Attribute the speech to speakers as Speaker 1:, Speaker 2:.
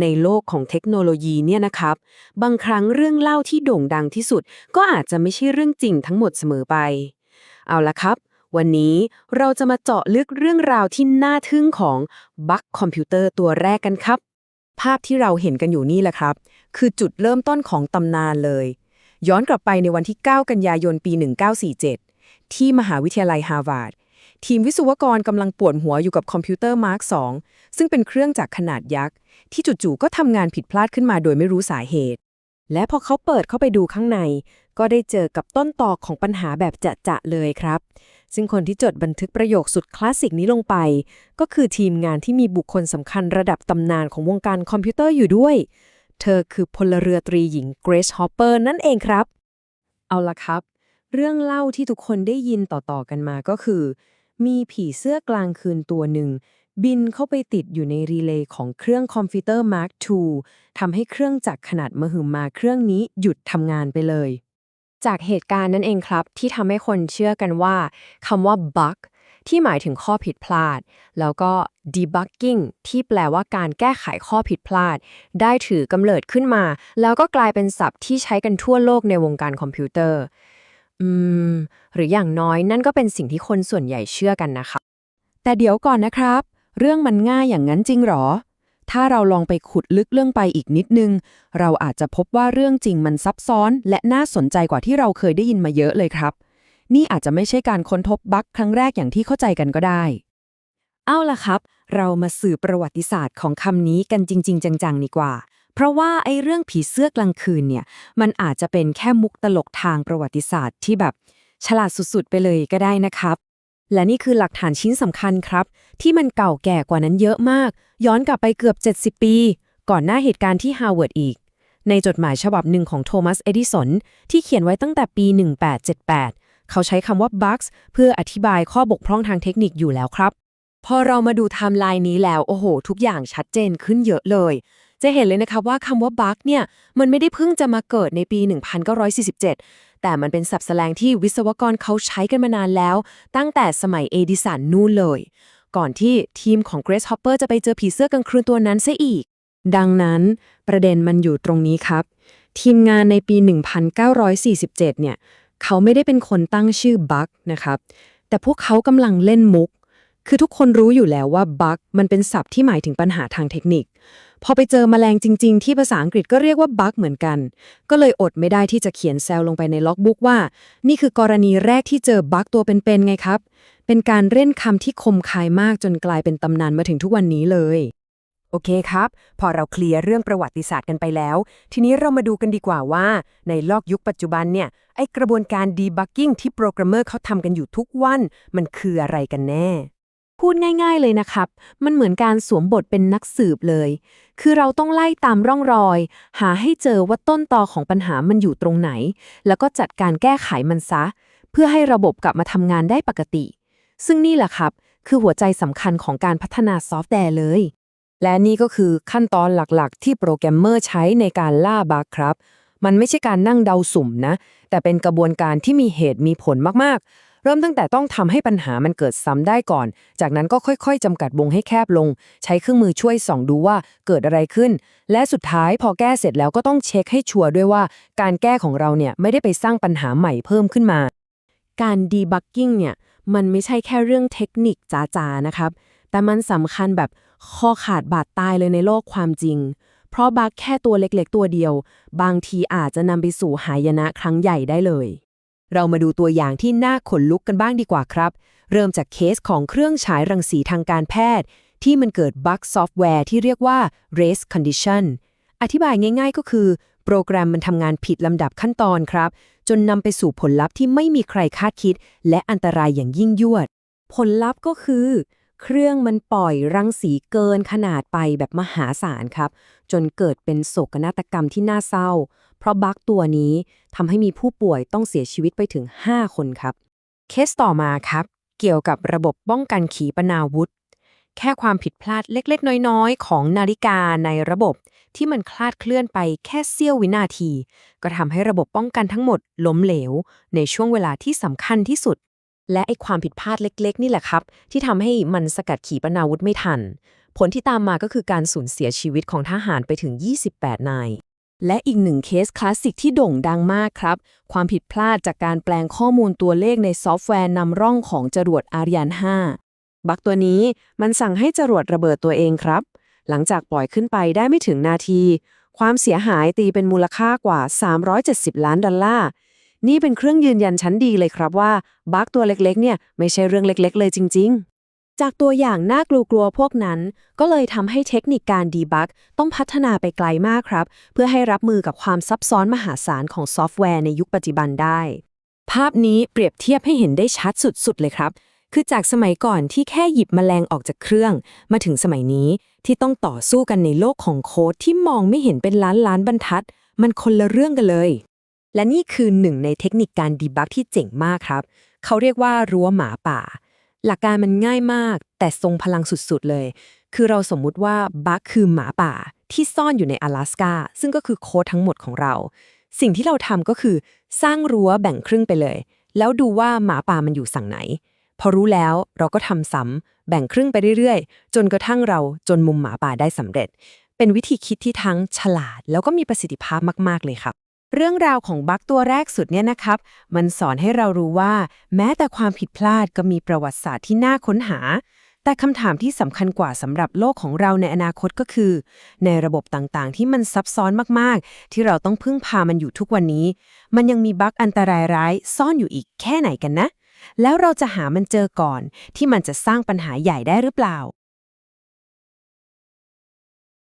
Speaker 1: ในโลกของเทคโนโลยีเนี่ยนะครับ บางครั้งเรื่องเล่าที่โด่งดังที่สุด ก็อาจจะไม่ใช่เรื่องจริงทั้งหมดเสมอไป เอาละครับ วันนี้เราจะมาเจาะลึกเรื่องราวที่น่าทึ่งของบั๊กคอมพิวเตอร์ตัวแรกกันครับ ภาพที่เราเห็นกันอยู่นี่แหละครับ คือจุดเริ่มต้นของตำนานเลย ย้อนกลับไปในวันที่ 9 กันยายนปี 1947 ที่มหาวิทยาลัยฮาร์วาร์ด ทีมวิศวกรกำลังปวดหัวอยู่กับคอมพิวเตอร์มาร์ก2ซึ่งเป็นเครื่องจักรขนาดยักษ์ ที่จู่ๆก็ทำงานผิดพลาดขึ้นมาโดยไม่รู้สาเหตุ และพอเขาเปิดเข้าไปดูข้างใน ก็ได้เจอกับต้นตอของปัญหาแบบจะๆเลยครับ ซึ่งคนที่จดบันทึกประโยคสุดคลาสสิกนี้ลงไป ก็คือทีมงานที่มีบุคคลสำคัญระดับตำนานของวงการคอมพิวเตอร์อยู่ด้วย เธอคือพลเรือตรีหญิงเกรซฮอปเปอร์นั่นเองครับ เอาละครับ เรื่องเล่าที่ทุกคนได้ยินต่อๆกันมาก็คือ มีผีเสื้อกลางคืนตัวหนึ่ง บินเข้าไปติดอยู่ในรีเลย์ของเครื่องคอมพิวเตอร์ Mark II ทำให้เครื่องจักรขนาดมหึมาเครื่องนี้หยุดทำงานไปเลย จากเหตุการณ์นั่นเองครับ ที่ทำให้คนเชื่อกันว่าคำว่า bug ที่หมายถึงข้อผิดพลาด แล้วก็ debugging ที่แปลว่าการแก้ไขข้อผิดพลาด ได้ถือกำเนิดขึ้นมา แล้วก็กลายเป็นศัพท์ที่ใช้กันทั่วโลกในวงการคอมพิวเตอร์ อืม หรืออย่างน้อยนั่นก็เป็นสิ่งที่คนส่วนใหญ่เชื่อกันนะคะ แต่เดี๋ยวก่อนนะครับ เรื่องมันง่ายอย่างนั้นจริงหรอ ถ้าเราลองไปขุดลึกเรื่องไปอีกนิดนึง เราอาจจะพบว่าเรื่องจริงมันซับซ้อนและน่าสนใจกว่าที่เราเคยได้ยินมาเยอะเลยครับ นี่อาจจะไม่ใช่การค้นพบบั๊กครั้งแรกอย่างที่เข้าใจกันก็ได้ เอาล่ะครับ เรามาสื่อประวัติศาสตร์ของคำนี้กันจริง ๆ จังๆดีกว่า เพราะว่าไอ้เรื่องผีเสื้อกลางคืนเนี่ย มันอาจจะเป็นแค่มุกตลกทางประวัติศาสตร์ที่แบบฉลาดสุดๆ ไปเลยก็ได้นะครับ และนี่คือหลักฐานชิ้นสำคัญครับ ที่มันเก่าแก่กว่านั้นเยอะมาก ย้อนกลับไปเกือบ 70 ปี ก่อนหน้าเหตุการณ์ที่ฮาร์วาร์ดอีก ในจดหมายฉบับหนึ่งของโทมัส เอดิสันที่เขียนไว้ตั้งแต่ปี 1878 เขาใช้คำว่า bugs เพื่ออธิบายข้อบกพร่องทางเทคนิคอยู่แล้วครับ พอเรามาดูไทม์ไลน์นี้แล้ว โอ้โห ทุกอย่างชัดเจนขึ้นเยอะเลย จะเห็นเลยนะคะว่าคำว่า bug เนี่ยมันไม่ได้เพิ่งจะมาเกิดในปี 1947 แต่มันเป็นศัพท์แสลงที่วิศวกรเขาใช้กันมานานแล้ว ตั้งแต่สมัยเอดิสันนู่นเลย ก่อนที่ทีมของเกรซฮอปเปอร์จะไปเจอผีเสื้อกลางคืนตัวนั้นซะอีก ดังนั้นประเด็นมันอยู่ตรงนี้ครับ ทีมงานในปี 1947 เนี่ยเขาไม่ได้เป็นคนตั้งชื่อบั๊กนะครับแต่พวกเขากำลังเล่นมุก คือทุกคนรู้อยู่แล้วว่าบั๊กมันเป็นศัพท์ที่หมายถึงปัญหาทางเทคนิค พอไปเจอแมลงจริง ๆ ที่ภาษาอังกฤษก็เรียกว่าบั๊กเหมือนกัน ก็เลยอดไม่ได้ที่จะเขียนแซลลงไปในล็อกบุ๊กว่า นี่คือกรณีแรกที่เจอบั๊กตัวเป็นๆไงครับ เป็นการเล่นคำที่คมคายมากจนกลายเป็นตำนานมาถึงทุกวันนี้เลยโอเคครับ พอเราเคลียร์เรื่องประวัติศาสตร์กันไปแล้ว ทีนี้เรามาดูกันดีกว่าว่า ในโลกยุคปัจจุบันเนี่ย ไอกระบวนการ debugging ที่โปรแกรมเมอร์เขาทำกันอยู่ทุกวัน มันคืออะไรกันแน่ พูดง่ายๆเลยนะครับ มันเหมือนการสวมบทเป็นนักสืบเลย คือเราต้องไล่ตามร่องรอย หาให้เจอว่าต้นตอของปัญหามันอยู่ตรงไหน แล้วก็จัดการแก้ไขมันซะ เพื่อให้ระบบกลับมาทำงานได้ปกติ ซึ่งนี่แหละครับ คือหัวใจสำคัญของการพัฒนาซอฟต์แวร์เลย และนี่ก็คือขั้นตอนหลักๆ ที่โปรแกรมเมอร์ใช้ในการล่าบั๊กครับ มันไม่ใช่การนั่งเดาสุ่มนะ แต่เป็นกระบวนการที่มีเหตุมีผลมากๆ เริ่มตั้งแต่ต้องทำให้ปัญหามันเกิดซ้ำได้ก่อน จากนั้นก็ค่อยๆจำกัดวงให้แคบลง ใช้เครื่องมือช่วยส่องดูว่าเกิดอะไรขึ้น และสุดท้ายพอแก้เสร็จแล้วก็ต้องเช็คให้ชัวร์ด้วยว่า การแก้ของเราเนี่ยไม่ได้ไปสร้างปัญหาใหม่เพิ่มขึ้นมา การ debugging เนี่ยมันไม่ใช่แค่เรื่องเทคนิคจ๋าๆนะครับ แต่มันสำคัญแบบคอขาดบาดตายเลยในโลกความจริง เพราะบักแค่ตัวเล็กๆ ตัวเดียว บางทีอาจจะนำไปสู่หายนะครั้งใหญ่ได้เลย เรามาดูตัวอย่างที่น่าขนลุกกันบ้างดีกว่าครับ เริ่มจากเคสของเครื่องฉายรังสีทางการแพทย์ ที่มันเกิดบั๊กซอฟต์แวร์ที่เรียกว่า race condition อธิบายง่ายๆก็คือ โปรแกรมมันทำงานผิดลำดับขั้นตอนครับ จนนำไปสู่ผลลัพธ์ที่ไม่มีใครคาดคิด และอันตรายอย่างยิ่งยวด ผลลัพธ์ก็คือ เครื่องมันปล่อยรังสีเกินขนาดไปแบบมหาศาลครับ จนเกิดเป็นโศกนาฏกรรมที่น่าเศร้า เพราะบั๊กตัวนี้ทำให้มีผู้ป่วยต้องเสียชีวิตไปถึง 5 คนครับ เคสต่อมาครับ เกี่ยวกับระบบป้องกันขีปนาวุธ แค่ความผิดพลาดเล็กๆ น้อยๆ ของนาฬิกาในระบบที่มันคลาดเคลื่อนไปแค่เสี้ยววินาที ก็ทำให้ระบบป้องกันทั้งหมดล้มเหลว ในช่วงเวลาที่สำคัญที่สุด
Speaker 2: และไอ้ความผิดพลาดเล็ก ๆ นี่แหละครับ ที่ทำให้มันสกัดขีปนาวุธไม่ทัน ผลที่ตามมาก็คือการสูญเสียชีวิตของทหารไปถึง 28 นาย และอีกหนึ่งเคสคลาสสิกที่โด่งดังมากครับ ความผิดพลาดจากการแปลงข้อมูลตัวเลขในซอฟต์แวร์นำร่องของจรวดอารยาน5
Speaker 1: บักตัวนี้มันสั่งให้จรวดระเบิดตัวเองครับ หลังจากปล่อยขึ้นไปได้ไม่ถึงนาที ความเสียหายตีเป็นมูลค่ากว่า 370 ล้านดอลลาร์ นี่เป็นเครื่องยืนยันชั้นดีเลยครับว่าบักตัวเล็กๆ เนี่ยไม่ใช่เรื่องเล็ก ๆ เลยจริง ๆ
Speaker 2: จากตัวอย่างน่ากลัวๆพวกนั้น ก็เลยทำให้เทคนิคการดีบักต้องพัฒนาไปไกลมากครับ เพื่อให้รับมือกับความซับซ้อนมหาศาลของซอฟต์แวร์ในยุคปัจจุบันได้ ภาพนี้เปรียบเทียบให้เห็นได้ชัดสุดๆเลยครับ คือจากสมัยก่อนที่แค่หยิบแมลงออกจากเครื่อง มาถึงสมัยนี้ที่ต้องต่อสู้กันในโลกของโค้ดที่มองไม่เห็นเป็นล้านล้านบรรทัด มันคนละเรื่องกันเลย และนี่คือหนึ่งในเทคนิคการดีบักที่เจ๋งมากครับ เขาเรียกว่ารั้วหมาป่า หลักการมันง่ายมาก แต่ทรงพลังสุดๆเลย คือเราสมมุติว่าบักคือหมาป่าที่ซ่อนอยู่ใน阿拉สกาซึ่งก็คือโค้ดทั้งหมดของเรา สิ่งที่เราทำก็คือ สร้างรั้วแบ่งครึ่งไปเลย แล้วดูว่าหมาป่ามันอยู่ฝั่งไหน พอรู้แล้วเราก็ทำซ้ำแบ่งครึ่งไปเรื่อยๆ จนกระทั่งเราจนมุมหมาป่าได้สำเร็จ เป็นวิธีคิดที่ทั้งฉลาด แล้วก็มีประสิทธิภาพมาก ๆเลยครับ เรื่องราวของบัคตัวแรกสุดเนี่ยนะครับ มันสอนให้เรารู้ว่า แม้แต่ความผิดพลาดก็มีประวัติศาสตร์ที่น่าค้นหา แต่คำถามที่สำคัญกว่าสำหรับโลกของเราในอนาคตก็คือ ในระบบต่างๆ ที่มันซับซ้อนมากๆ ที่เราต้องพึ่งพามันอยู่ทุกวันนี้ มันยังมีบั๊กอันตรายร้ายซ่อนอยู่อีกแค่ไหนกันนะ แล้วเราจะหามันเจอก่อน ที่มันจะสร้างปัญหาใหญ่ได้หรือเปล่า